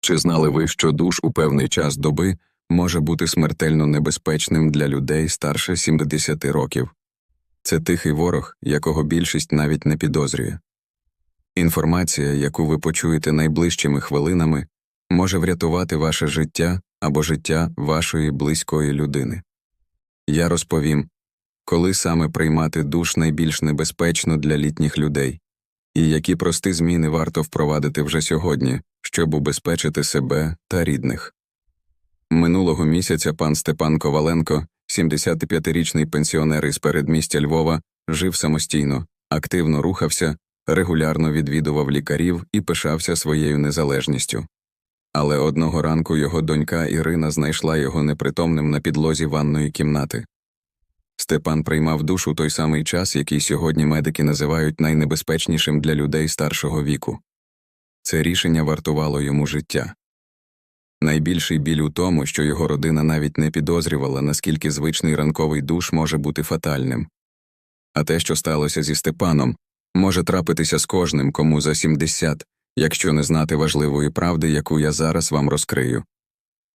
Чи знали ви, що душ у певний час доби може бути смертельно небезпечним для людей старше 70 років? Це тихий ворог, якого більшість навіть не підозрює. Інформація, яку ви почуєте найближчими хвилинами, може врятувати ваше життя або життя вашої близької людини. Я розповім, коли саме приймати душ найбільш небезпечно для літніх людей, і які прості зміни варто впровадити вже сьогодні, щоб убезпечити себе та рідних. Минулого місяця пан Степан Коваленко, 75-річний пенсіонер із передмістя Львова, жив самостійно, активно рухався, регулярно відвідував лікарів і пишався своєю незалежністю. Але одного ранку його донька Ірина знайшла його непритомним на підлозі ванної кімнати. Степан приймав душ у той самий час, який сьогодні медики називають найнебезпечнішим для людей старшого віку. Це рішення вартувало йому життя. Найбільший біль у тому, що його родина навіть не підозрювала, наскільки звичний ранковий душ може бути фатальним. А те, що сталося зі Степаном, може трапитися з кожним, кому за 70, якщо не знати важливої правди, яку я зараз вам розкрию.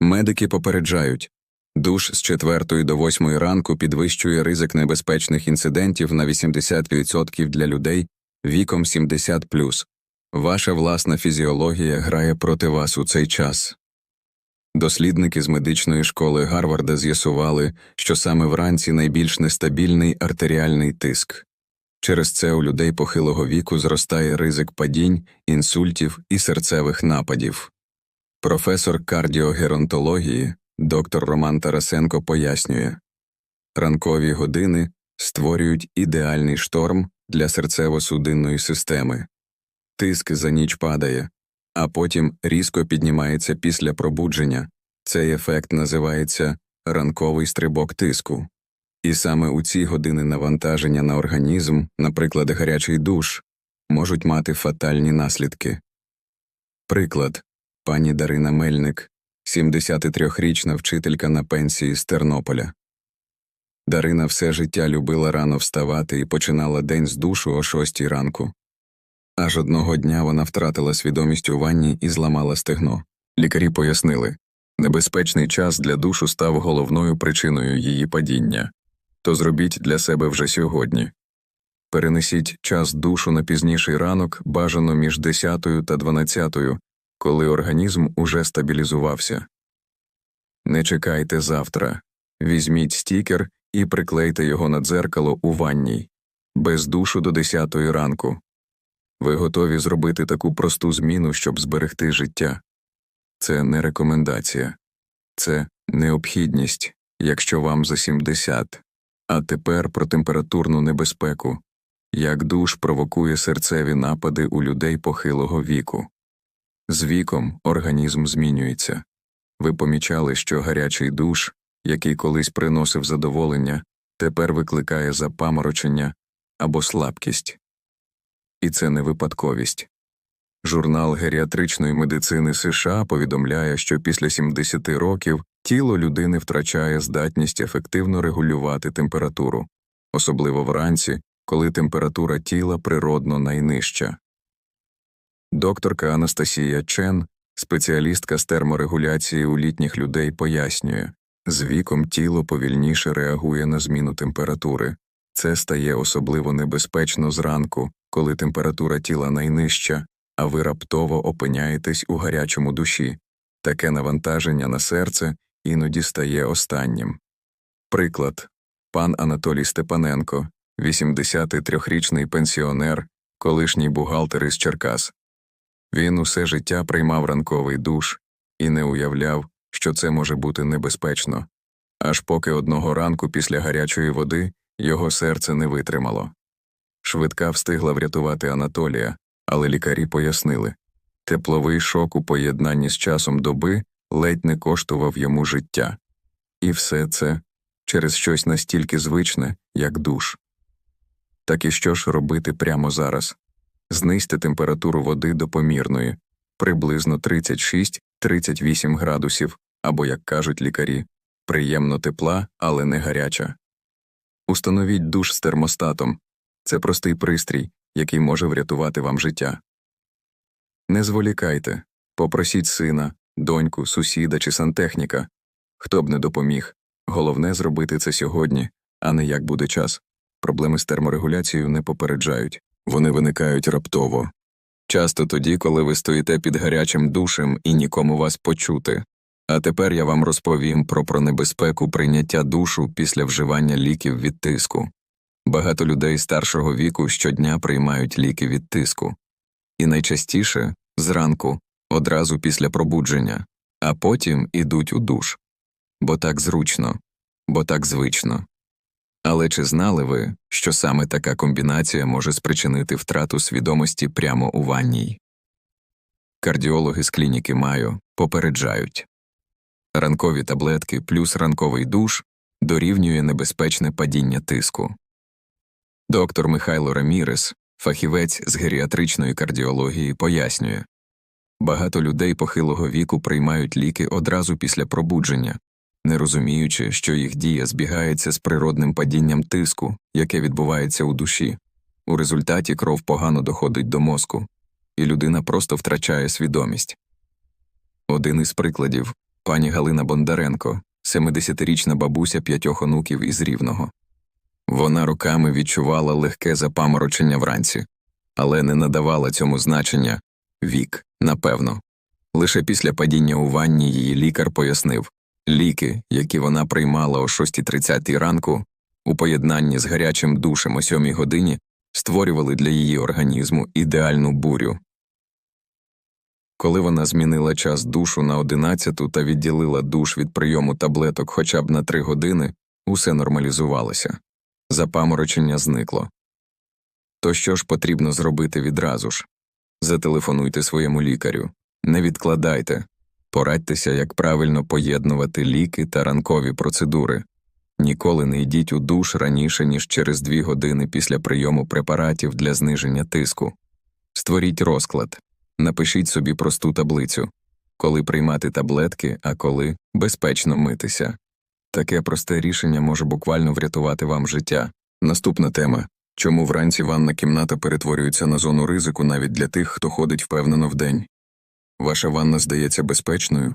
Медики попереджають душ з 4 до 8 ранку підвищує ризик небезпечних інцидентів на 80% для людей віком 70+. Ваша власна фізіологія грає проти вас у цей час. Дослідники з медичної школи Гарварда з'ясували, що саме вранці найбільш нестабільний артеріальний тиск. Через це у людей похилого віку зростає ризик падінь, інсультів і серцевих нападів. Професор кардіогеронтології доктор Роман Тарасенко пояснює ранкові години створюють ідеальний шторм для серцево-судинної системи. Тиск за ніч падає, а потім різко піднімається після пробудження. Цей ефект називається ранковий стрибок тиску. І саме у ці години навантаження на організм, наприклад, гарячий душ, можуть мати фатальні наслідки. Приклад пані Дарина Мельник, 73-річна вчителька на пенсії з Тернополя. Дарина все життя любила рано вставати і починала день з душу о шостій ранку. Аж одного дня вона втратила свідомість у ванні і зламала стегно. Лікарі пояснили небезпечний час для душу став головною причиною її падіння то зробіть для себе вже сьогодні. Перенесіть час душу на пізніший ранок бажано між 10 та 12, коли організм уже стабілізувався. Не чекайте завтра. Візьміть стікер і приклейте його на дзеркало у ванній, без душу до 10 ранку. Ви готові зробити таку просту зміну, щоб зберегти життя. Це не рекомендація, це необхідність, якщо вам за 70. А тепер про температурну небезпеку, як душ провокує серцеві напади у людей похилого віку. З віком організм змінюється. Ви помічали, що гарячий душ, який колись приносив задоволення, тепер викликає запаморочення або слабкість. І це не випадковість. Журнал геріатричної медицини США повідомляє, що після 70 років тіло людини втрачає здатність ефективно регулювати температуру, особливо вранці, коли температура тіла природно найнижча. Докторка Анастасія Чен, спеціалістка з терморегуляції у літніх людей, пояснює з віком тіло повільніше реагує на зміну температури. Це стає особливо небезпечно зранку, коли температура тіла найнижча, а ви раптово опиняєтесь у гарячому душі. Таке навантаження на серце іноді стає останнім. Приклад пан Анатолій Степаненко, 83-річний пенсіонер, колишній бухгалтер із Черкас. Він усе життя приймав ранковий душ і не уявляв, що це може бути небезпечно, аж поки одного ранку після гарячої води його серце не витримало. Швидка встигла врятувати Анатолія, але лікарі пояснили тепловий шок у поєднанні з часом доби ледь не коштував йому життя. І все це через щось настільки звичне, як душ. Так і що ж робити прямо зараз? Знизьте температуру води до помірної, приблизно 36-38 градусів, або, як кажуть лікарі, приємно тепла, але не гаряча. Установіть душ з термостатом це простий пристрій, який може врятувати вам життя. Не зволікайте, Попросіть сина, доньку, сусіда чи сантехніка. Хто б не допоміг. Головне зробити це сьогодні, а не як буде час. Проблеми з терморегуляцією не попереджають, вони виникають раптово. Часто тоді, коли ви стоїте під гарячим душем і нікому вас почути. А тепер я вам розповім про, про небезпеку прийняття душу після вживання ліків від тиску. Багато людей старшого віку щодня приймають ліки від тиску. І найчастіше зранку, одразу після пробудження, а потім ідуть у душ. Бо так зручно, бо так звично. Але чи знали ви, що саме така комбінація може спричинити втрату свідомості прямо у ванній? Кардіологи з клініки Майо попереджають ранкові таблетки плюс ранковий душ дорівнює небезпечне падіння тиску. Доктор Михайло Рамірес, фахівець з геріатричної кардіології, пояснює багато людей похилого віку приймають ліки одразу після пробудження, не розуміючи, що їх дія збігається з природним падінням тиску, яке відбувається у душі. У результаті кров погано доходить до мозку, і людина просто втрачає свідомість. Один із прикладів пані Галина Бондаренко, 70-річна бабуся п'ятьох онуків із Рівного. Вона роками відчувала легке запаморочення вранці, але не надавала цьому значення вік, напевно. Лише після падіння у ванні її лікар пояснив ліки, які вона приймала о 6.30 ранку, у поєднанні з гарячим душем о 7 годині, створювали для її організму ідеальну бурю. Коли вона змінила час душу на 11 та відділила душ від прийому таблеток хоча б на 3 години, усе нормалізувалося. Запаморочення зникло. То що ж потрібно зробити відразу ж? Зателефонуйте своєму лікарю, не відкладайте, порадьтеся, як правильно поєднувати ліки та ранкові процедури. Ніколи не йдіть у душ раніше, ніж через 2 години після прийому препаратів для зниження тиску. Створіть розклад, напишіть собі просту таблицю, коли приймати таблетки, а коли безпечно митися. Таке просте рішення може буквально врятувати вам життя. Наступна тема чому вранці ванна кімната перетворюється на зону ризику навіть для тих, хто ходить впевнено вдень. Ваша ванна здається безпечною,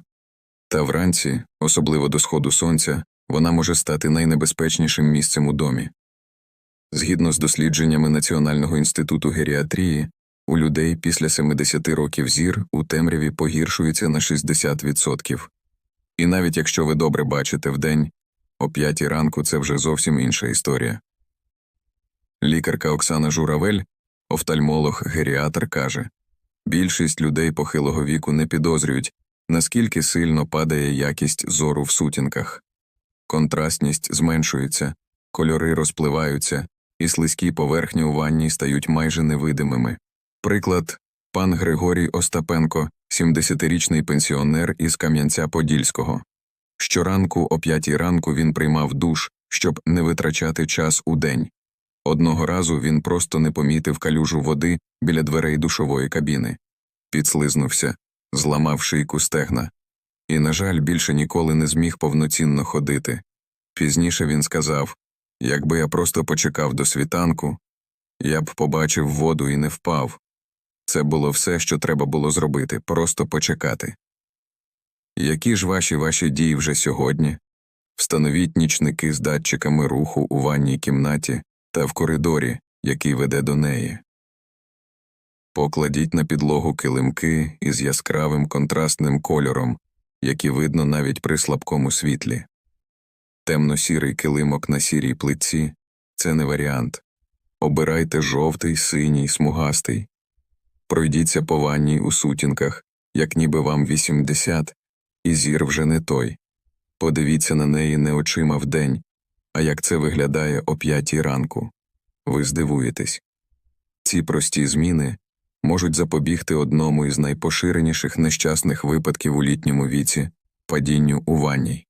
та вранці, особливо до сходу сонця, вона може стати найнебезпечнішим місцем у домі. Згідно з дослідженнями Національного інституту геріатрії, у людей після 70 років зір у темряві погіршується на 60%. І навіть якщо ви добре бачите вдень, о п'ятій ранку це вже зовсім інша історія. Лікарка Оксана Журавель, офтальмолог-геріатр, каже більшість людей похилого віку не підозрюють, наскільки сильно падає якість зору в сутінках. Контрастність зменшується, кольори розпливаються, і слизькі поверхні у ванні стають майже невидимими. Приклад пан Григорій Остапенко, 70-річний пенсіонер із Кам'янця-Подільського. Щоранку о п'ятій ранку він приймав душ, щоб не витрачати час у день. Одного разу він просто не помітив калюжу води біля дверей душової кабіни, підслизнувся, зламав шийку стегна, і, на жаль, більше ніколи не зміг повноцінно ходити. Пізніше він сказав якби я просто почекав до світанку, я б побачив воду і не впав. Це було все, що треба було зробити, просто почекати. Які ж ваші ваші дії вже сьогодні? Встановіть нічники з датчиками руху у ванній кімнаті та в коридорі, який веде до неї. Покладіть на підлогу килимки із яскравим контрастним кольором, які видно навіть при слабкому світлі. Темно-сірий килимок на сірій плитці це не варіант. Обирайте жовтий, синій, смугастий. Пройдіться по ванній у сутінках, як ніби вам 80, і зір вже не той. Подивіться на неї не очима вдень, а як це виглядає о п'ятій ранку. Ви здивуєтесь. Ці прості зміни можуть запобігти одному із найпоширеніших нещасних випадків у літньому віці падінню у ванній.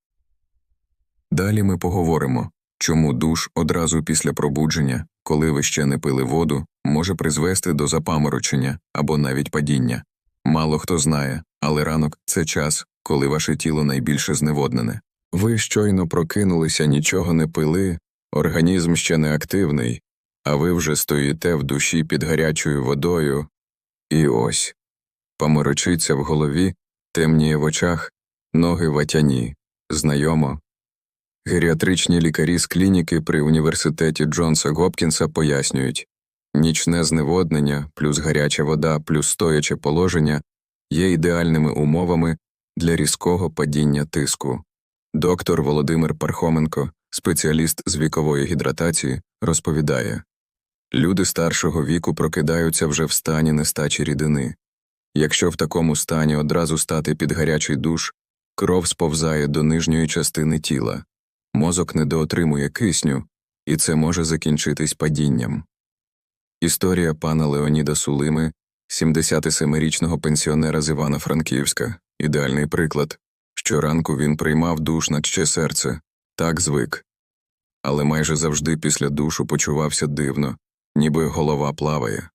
Далі ми поговоримо, чому душ одразу після пробудження, коли ви ще не пили воду, може призвести до запаморочення або навіть падіння. Мало хто знає, але ранок це час, коли ваше тіло найбільше зневоднене. Ви щойно прокинулися, нічого не пили, організм ще не активний, а ви вже стоїте в душі під гарячою водою, і ось Поморочиться в голові, темніє в очах, ноги ватяні. Знайомо. Геріатричні лікарі з клініки при університеті Джонса Гопкінса пояснюють нічне зневоднення плюс гаряча вода плюс стояче положення є ідеальними умовами для різкого падіння тиску. Доктор Володимир Пархоменко, спеціаліст з вікової гідратації, розповідає люди старшого віку прокидаються вже в стані нестачі рідини. Якщо в такому стані одразу стати під гарячий душ, кров сповзає до нижньої частини тіла, мозок недоотримує кисню, і це може закінчитись падінням. Історія пана Леоніда Сулими, 77-річного пенсіонера з Івано-Франківська, ідеальний приклад. Щоранку він приймав душ на ще серце, так звик. Але майже завжди після душу почувався дивно, ніби голова плаває.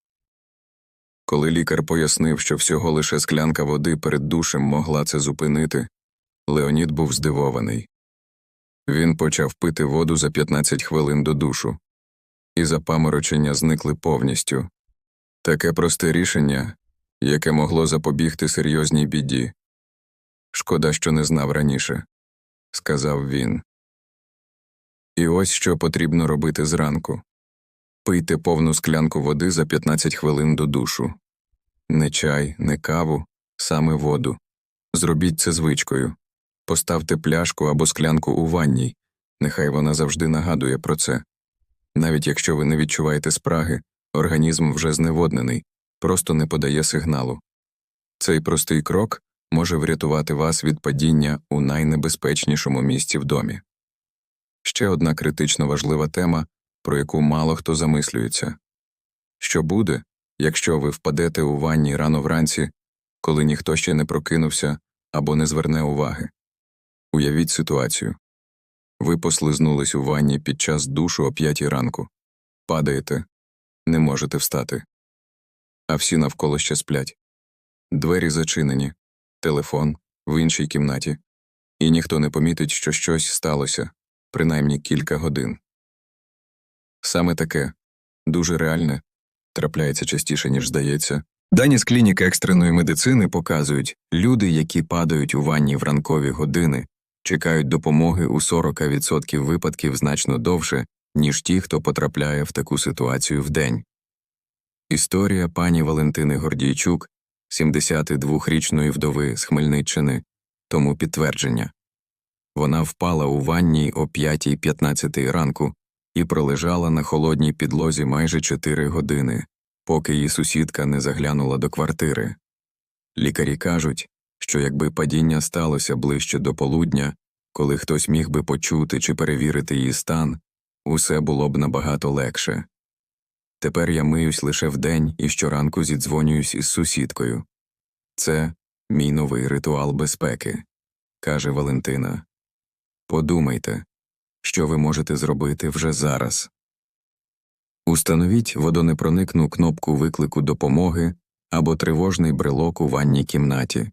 Коли лікар пояснив, що всього лише склянка води перед душем могла це зупинити, Леонід був здивований. Він почав пити воду за 15 хвилин до душу, і запаморочення зникли повністю. Таке просте рішення, яке могло запобігти серйозній біді. Шкода, що не знав раніше, сказав він. І ось що потрібно робити зранку пийте повну склянку води за 15 хвилин до душу. Не чай, не каву, саме воду. Зробіть це звичкою. Поставте пляшку або склянку у ванній, нехай вона завжди нагадує про це. Навіть якщо ви не відчуваєте спраги, організм вже зневоднений, просто не подає сигналу. Цей простий крок може врятувати вас від падіння у найнебезпечнішому місці в домі. Ще одна критично важлива тема, про яку мало хто замислюється що буде, якщо ви впадете у ванні рано вранці, коли ніхто ще не прокинувся або не зверне уваги. Уявіть ситуацію. Ви послизнулись у ванні під час душу о п'ятій ранку, падаєте, не можете встати, а всі навколо ще сплять. Двері зачинені, телефон в іншій кімнаті, і ніхто не помітить, що щось сталося, принаймні кілька годин. Саме таке. Дуже реальне, трапляється частіше, ніж здається. Дані з клініки екстреної медицини показують, люди, які падають у ванні в ранкові години, чекають допомоги у 40% випадків значно довше, ніж ті, хто потрапляє в таку ситуацію вдень. Історія пані Валентини Гордійчук, 72-річної вдови з Хмельниччини, тому підтвердження. Вона впала у ванній о 5.15 ранку і пролежала на холодній підлозі майже 4 години, поки її сусідка не заглянула до квартири. Лікарі кажуть, що якби падіння сталося ближче до полудня, коли хтось міг би почути чи перевірити її стан, усе було б набагато легше. Тепер я миюсь лише вдень і щоранку зідзвонююсь із сусідкою. Це мій новий ритуал безпеки, каже Валентина. Подумайте, що ви можете зробити вже зараз. Установіть водонепроникну кнопку виклику допомоги або тривожний брелок у ванній кімнаті.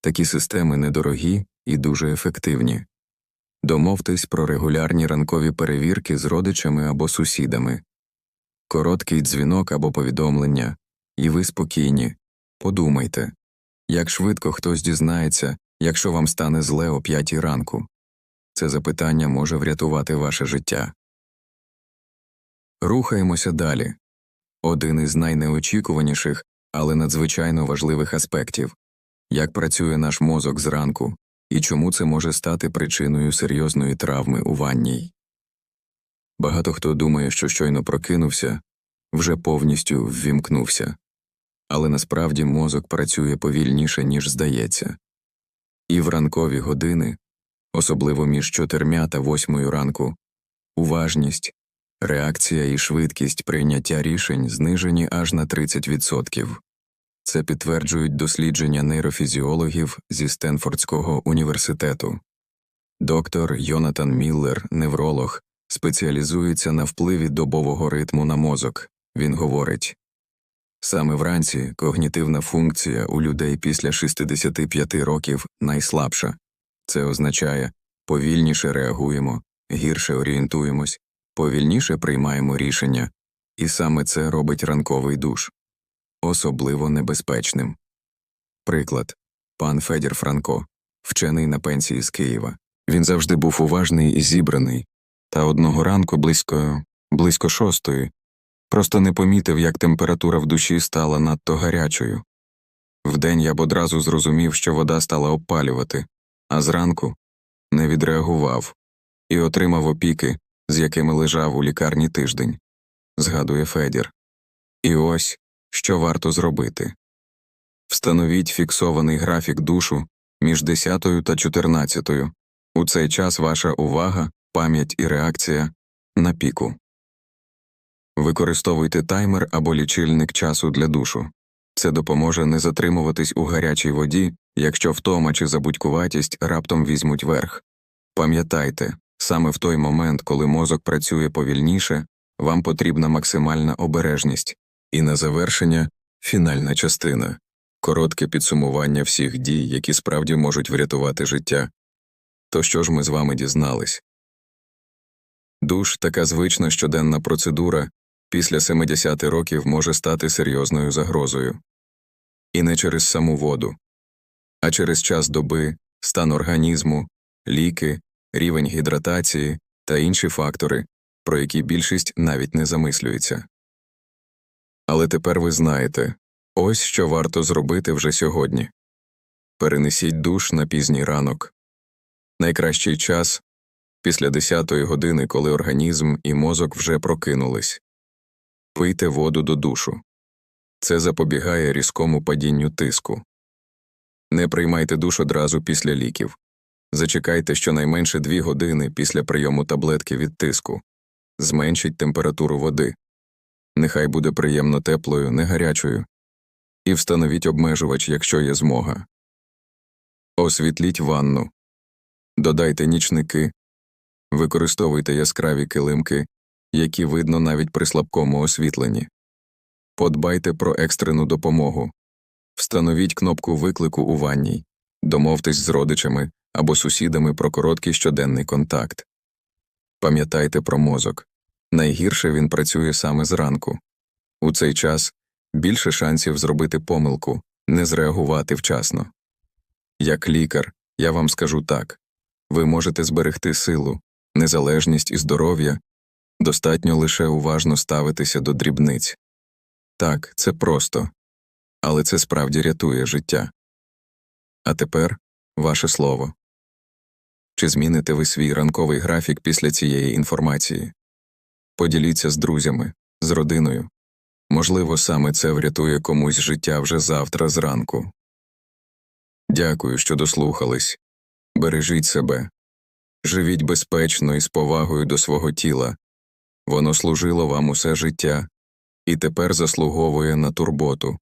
Такі системи недорогі і дуже ефективні. Домовтесь про регулярні ранкові перевірки з родичами або сусідами, короткий дзвінок або повідомлення, і ви спокійні. Подумайте, як швидко хтось дізнається, якщо вам стане зле о п'ятій ранку. Це запитання може врятувати ваше життя. Рухаємося далі. Один із найнеочікуваніших, але надзвичайно важливих аспектів як працює наш мозок зранку і чому це може стати причиною серйозної травми у ванній. Багато хто думає, що щойно прокинувся, вже повністю ввімкнувся, але насправді мозок працює повільніше, ніж здається, і в ранкові години, особливо між чотирмя та восьмою ранку, уважність, реакція і швидкість прийняття рішень знижені аж на 30%. Це підтверджують дослідження нейрофізіологів зі Стенфордського університету. Доктор Йонатан Міллер, невролог, спеціалізується на впливі добового ритму на мозок. Він говорить саме вранці когнітивна функція у людей після 65 років найслабша. Це означає повільніше реагуємо, гірше орієнтуємось, повільніше приймаємо рішення, і саме це робить ранковий душ особливо небезпечним. Приклад пан Федір Франко, вчений на пенсії з Києва. Він завжди був уважний і зібраний, та одного ранку близько близько шостої просто не помітив, як температура в душі стала надто гарячою. Вдень я б одразу зрозумів, що вода стала обпалювати, а зранку не відреагував і отримав опіки, з якими лежав у лікарні тиждень, згадує Федір. І ось що варто зробити. Встановіть фіксований графік душу між 10 та 14. У цей час ваша увага, пам'ять і реакція на піку. Використовуйте таймер або лічильник часу для душу. Це допоможе не затримуватись у гарячій воді, якщо втома чи забудькуватість раптом візьмуть верх. Пам'ятайте, саме в той момент, коли мозок працює повільніше, вам потрібна максимальна обережність. І на завершення фінальна частина коротке підсумування всіх дій, які справді можуть врятувати життя. То що ж ми з вами дізнались? Душ така звична щоденна процедура після 70 років може стати серйозною загрозою. І не через саму воду, а через час доби, стан організму, ліки, рівень гідратації та інші фактори, про які більшість навіть не замислюється. Але тепер ви знаєте ось що варто зробити вже сьогодні перенесіть душ на пізній ранок. Найкращий час після 10 години, коли організм і мозок вже прокинулись. Пийте воду до душу. Це запобігає різкому падінню тиску. Не приймайте душ одразу після ліків. Зачекайте щонайменше 2 години після прийому таблетки від тиску. Зменшіть температуру води. Нехай буде приємно теплою, не гарячою. І встановіть обмежувач, якщо є змога. Освітліть ванну. Додайте нічники. Використовуйте яскраві килимки, які видно навіть при слабкому освітленні. Подбайте про екстрену допомогу. Встановіть кнопку виклику у ванній, домовтесь з родичами або сусідами про короткий щоденний контакт. Пам'ятайте про мозок. Найгірше він працює саме зранку. У цей час більше шансів зробити помилку, не зреагувати вчасно. Як лікар, я вам скажу так ви можете зберегти силу, незалежність і здоров'я, достатньо лише уважно ставитися до дрібниць. Так, це просто, але це справді рятує життя. А тепер ваше слово. Чи зміните ви свій ранковий графік після цієї інформації? Поділіться з друзями, з родиною. Можливо, саме це врятує комусь життя вже завтра зранку. Дякую, що дослухались. Бережіть себе, живіть безпечно і з повагою до свого тіла. Воно служило вам усе життя і тепер заслуговує на турботу.